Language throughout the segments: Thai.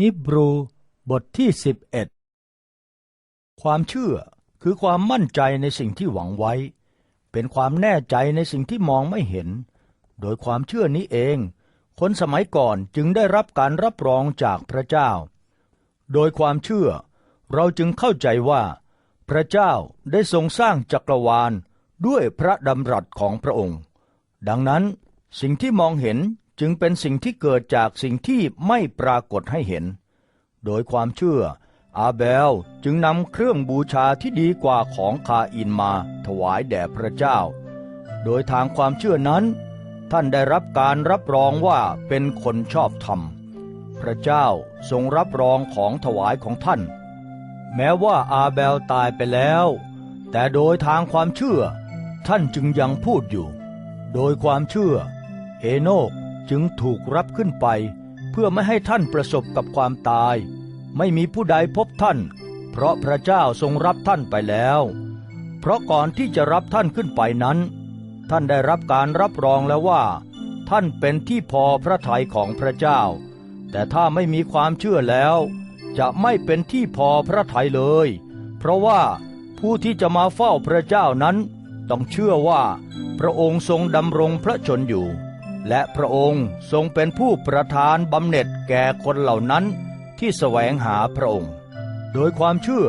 ฮิบรูบทที่สิบเอ็ดความเชื่อคือความมั่นใจในสิ่งที่หวังไว้ เป็นความแน่ใจในสิ่งที่มองไม่เห็น โดยความเชื่อนี้เอง คนสมัยก่อนจึงได้รับการรับรองจากพระเจ้า โดยความเชื่อ เราจึงเข้าใจว่า พระเจ้าได้ทรงสร้างจักรวาลด้วยพระดำรัสของพระองค์ ดังนั้นสิ่งที่มองเห็น จึงเป็นสิ่งที่เกิดจากสิ่งที่ไม่ปรากฏให้เห็น โดยความเชื่อ อาเบลจึงนำเครื่องบูชาที่ดีกว่าของคาอินมาถวายแด่พระเจ้า โดยทางความเชื่อนั้น ท่านได้รับการรับรองว่าเป็นคนชอบธรรม พระเจ้าทรงรับรองของถวายของท่าน แม้ว่าอาเบลตายไปแล้ว แต่โดยทางความเชื่อ ท่านจึงยังพูดอยู่ โดยความเชื่อ เอโนก จึงถูกรับขึ้นไป เพื่อไม่ให้ท่านประสบกับความตาย ไม่มีผู้ใดพบท่าน เพราะพระเจ้าทรงรับท่านไปแล้ว เพราะก่อนที่จะรับท่านขึ้นไปนั้น ท่านได้รับการรับรองแล้วว่า ท่านเป็นที่พอพระทัยของพระเจ้า แต่ถ้าไม่มีความเชื่อแล้ว จะไม่เป็นที่พอพระทัยเลย เพราะว่าผู้ที่จะมาเฝ้าพระเจ้านั้น ต้องเชื่อว่า พระองค์ทรงดำรงพระชนอยู่ และพระองค์ทรงเป็นผู้ประทานบำเหน็จแก่คนเหล่านั้นที่แสวงหาพระองค์ โดยความเชื่อ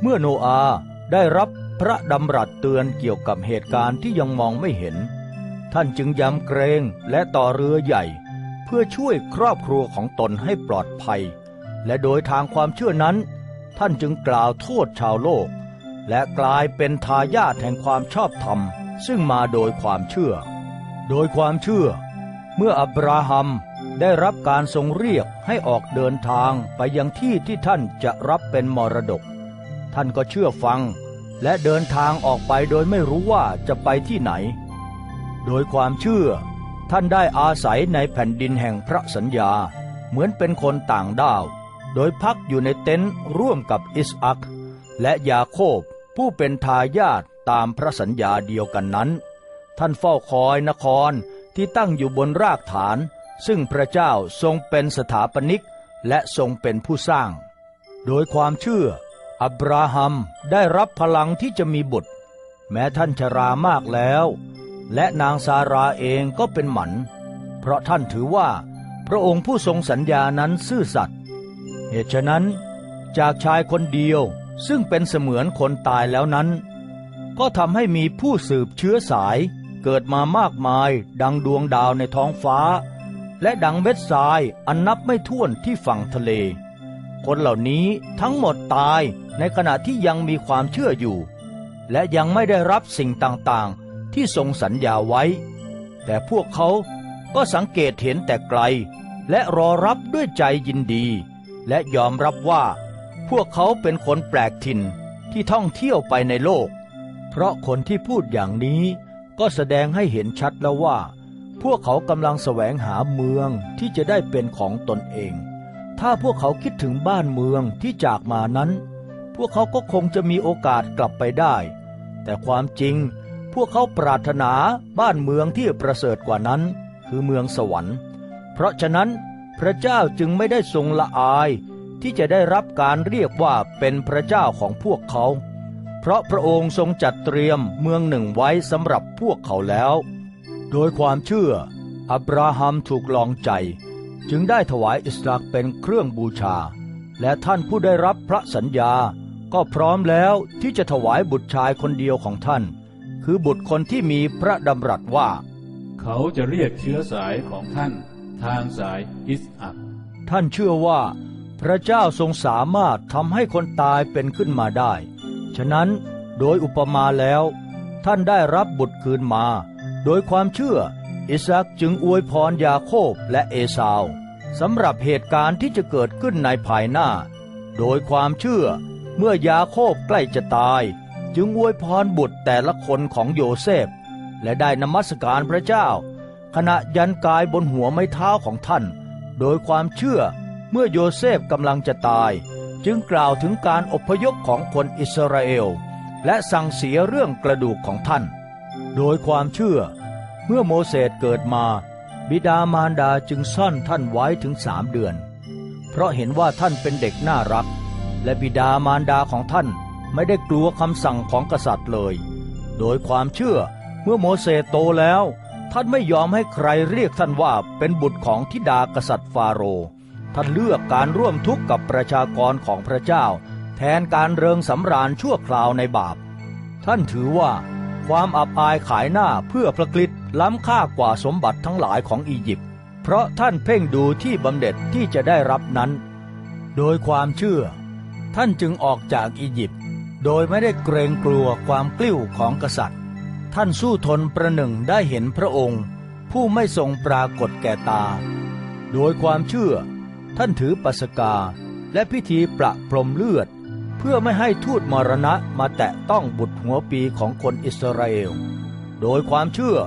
เมื่อโนอาห์ได้รับพระดำรัสเตือนเกี่ยวกับเหตุการณ์ที่ยังมองไม่เห็น ท่านจึงยำเกรงและต่อเรือใหญ่ เพื่อช่วยครอบครัวของตนให้ปลอดภัย และโดยทางความเชื่อนั้น ท่านจึงกล่าวโทษชาวโลก และกลายเป็นทายาทแห่งความชอบธรรม ซึ่งมาโดยความเชื่อ โดยความเชื่อ เมื่ออับราฮัมได้รับการทรงเรียกให้ออกเดินทางไปยังที่ที่ท่านจะรับเป็นมรดก ท่านก็เชื่อฟัง และเดินทางออกไปโดยไม่รู้ว่าจะไปที่ไหน โดยความเชื่อ ท่านได้อาศัยในแผ่นดินแห่งพระสัญญา เหมือนเป็นคนต่างด้าว โดยพักอยู่ในเต็นท์ร่วมกับอิสอักและยาโคบผู้เป็นทายาทตามพระสัญญาเดียวกันนั้น ท่านเฝ้าคอยนคร ที่ตั้งอยู่บนรากฐาน ซึ่งพระเจ้าทรงเป็นสถาปนิกและทรงเป็นผู้สร้าง โดยความเชื่อ อับราฮัมได้รับพลังที่จะมีบุตร แม้ท่านชรามากแล้ว และนางซาราเองก็เป็นหมัน เพราะท่านถือว่า พระองค์ผู้ทรงสัญญานั้นซื่อสัตย์เหตุฉะนั้นจากชายคนเดียวซึ่งเป็นเสมือนคนตายแล้วนั้น ก็ทำให้มีผู้สืบเชื้อสาย เกิดมามากมาย ดังดวงดาวในท้องฟ้า และดังเม็ดทรายอันนับไม่ถ้วนที่ฝั่งทะเล คนเหล่านี้ทั้งหมดตายในขณะที่ยังมีความเชื่ออยู่ และยังไม่ได้รับสิ่งต่างๆ ที่ทรงสัญญาไว้ แต่พวกเขาก็สังเกตเห็นแต่ไกล และรอรับด้วยใจยินดี และยอมรับว่า พวกเขาเป็นคนแปลกถิ่นที่ท่องเที่ยวไปในโลก เพราะคนที่พูดอย่างนี้ ก็แสดงให้เห็นชัดแล้วว่า พวกเขากำลังแสวงหาเมืองที่จะได้เป็นของตนเอง ถ้าพวกเขาคิดถึงบ้านเมืองที่จากมานั้น พวกเขาก็คงจะมีโอกาสกลับไปได้ แต่ความจริง พวกเขาปรารถนาบ้านเมืองที่ประเสริฐกว่านั้น คือเมืองสวรรค์ เพราะฉะนั้นพระเจ้าจึงไม่ได้ทรงละอายที่จะได้รับการเรียกว่าเป็นพระเจ้าของพวกเขา เพราะพระองค์ทรงจัดเตรียมเมืองหนึ่งไว้สำหรับพวกเขาแล้ว โดยความเชื่อ อับราฮัมถูกลองใจ จึงได้ถวายอิสราเป็นเครื่องบูชา และท่านผู้ได้รับพระสัญญา ก็พร้อมแล้วที่จะถวายบุตรชายคนเดียวของท่าน คือบุตรคนที่มีพระดำรัสว่า เขาจะเรียกเชื้อสายของท่าน ทางสายอิสอักท่านเชื่อว่า พระเจ้าทรงสามารถทำให้คนตายเป็นขึ้นมาได้ ฉะนั้นโดยอุปมาแล้ว ท่านได้รับบุตรคืนมา โดยความเชื่อ อิสักจึงอวยพรยาโคบและเอสาวสำหรับเหตุการณ์ที่จะเกิดขึ้นในภายหน้า โดยความเชื่อเมื่อยาโคบใกล้จะตาย จึงอวยพรบุตรแต่ละคนของโยเซฟ และได้นมัสการพระเจ้า ขณะยันกายบนหัวไม้เท้าของท่าน โดยความเชื่อเมื่อโยเซฟกำลังจะตาย จึงกล่าวถึงการอพยพของคนอิสราเอล และสั่งเสียเรื่องกระดูกของท่าน โดยความเชื่อ เมื่อโมเสสเกิดมา บิดามารดาจึงซ่อนท่านไว้ถึงสามเดือน เพราะเห็นว่าท่านเป็นเด็กน่ารัก และบิดามารดาของท่านไม่ได้กลัวคำสั่งของกษัตริย์เลย โดยความเชื่อเมื่อโมเสสโตแล้ว ท่านไม่ยอมให้ใครเรียกท่านว่าเป็นบุตรของธิดากษัตริย์ฟาโรห์ ท่านเลือกการร่วมทุกข์กับประชากรของพระเจ้า แทนการเริงสำราญชั่วคราวในบาป ท่านถือว่า ความอับอายขายหน้าเพื่อพระกฤษล้ำค่ากว่าสมบัติทั้งหลายของอียิปต์เพราะท่านเพ่งดูที่บำเหน็จที่จะได้รับนั้น โดยความเชื่อ ท่านจึงออกจากอียิปต์โดยไม่ได้เกรงกลัวความกลิ้วของกษัตริย์ ท่านสู้ทนประหนึ่งได้เห็นพระองค์ ผู้ไม่ทรงปรากฏแก่ตา โดยความเชื่อ ท่านถือปัสกาและพิธีประพรมเลือด เพื่อไม่ให้ทูตมรณะมาแตะต้องบุตรหัวปีของคนอิสราเอล โดยความเชื่อ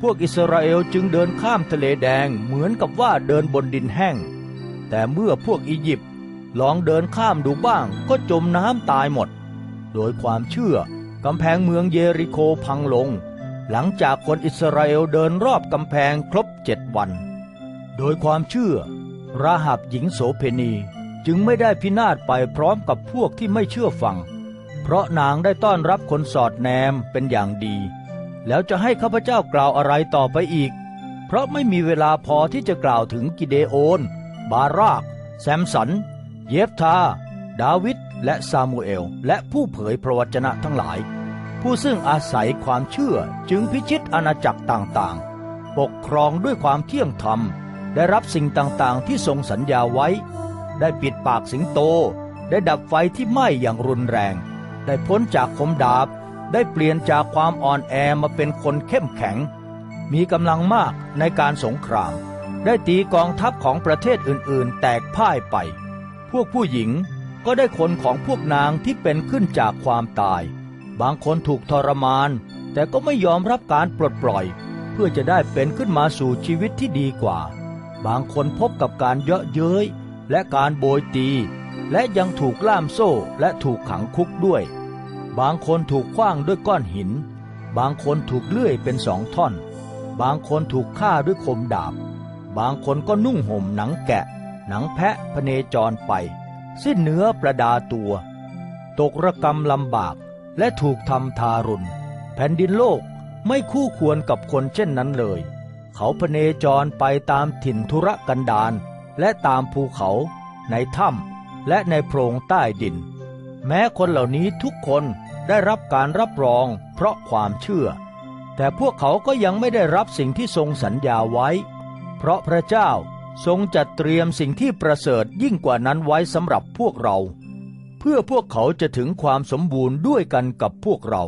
พวกอิสราเอลจึงเดินข้ามทะเลแดงเหมือนกับว่าเดินบนดินแห้ง แต่เมื่อพวกอียิปต์ลองเดินข้ามดูบ้างก็จมน้ำตายหมด โดยความเชื่อกำแพงเมืองเยริโคพังลง หลังจากคนอิสราเอลเดินรอบกำแพงครบเจ็ดวัน โดยความเชื่อ ราหับหญิงโสเพณีจึงไม่ได้พินาศไปพร้อมกับพวกที่ไม่เชื่อฟัง เพราะนางได้ต้อนรับคนสอดแนมเป็นอย่างดี แล้วจะให้ข้าพเจ้ากล่าวอะไรต่อไปอีก เพราะไม่มีเวลาพอที่จะกล่าวถึงกิเดโอน บาราก แซมสัน เยฟทา ดาวิด และซามูเอล และผู้เผยพระวจนะทั้งหลาย ผู้ซึ่งอาศัยความเชื่อจึงพิชิตอาณาจักรต่างๆ ปกครองด้วยความเที่ยงธรรม ได้รับสิ่งต่างๆ ที่ทรงสัญญาไว้ ได้ปิดปากสิงโต ได้ดับไฟที่ไหม้อย่างรุนแรง ได้พ้นจากคมดาบ ได้เปลี่ยนจากความอ่อนแอมาเป็นคนเข้มแข็ง มีกำลังมากในการสงคราม ได้ตีกองทัพของประเทศอื่นๆ แตกพ่ายไป พวกผู้หญิงก็ได้คนของพวกนางที่เป็นขึ้นจากความตาย บางคนถูกทรมาน แต่ก็ไม่ยอมรับการปลดปล่อย เพื่อจะได้เป็นขึ้นมาสู่ชีวิตที่ดีกว่า บางคนพบกับการเยาะเย้ยและการโบยตี และยังถูกล่ามโซ่และถูกขังคุกด้วย บางคนถูกขว้างด้วยก้อนหิน บางคนถูกเลื่อยเป็นสองท่อน บางคนถูกฆ่าด้วยคมดาบ บางคนก็นุ่งห่มหนังแกะ หนังแพะพเนจรไป สิ้นเนื้อประดาตัว ตกระกรรมลำบากและถูกทำทารุณ แผ่นดินโลกไม่คู่ควรกับคนเช่นนั้นเลย เขาพเนจรไปตามถิ่นธุรกันดารและตามภูเขา ในถ้ำและในโพรงใต้ดิน แม้คนเหล่านี้ทุกคนได้รับการรับรองเพราะความเชื่อ แต่พวกเขาก็ยังไม่ได้รับสิ่งที่ทรงสัญญาไว้ เพราะพระเจ้าทรงจัดเตรียมสิ่งที่ประเสริฐยิ่งกว่านั้นไว้สำหรับพวกเรา เพื่อพวกเขาจะถึงความสมบูรณ์ด้วยกันกับพวกเรา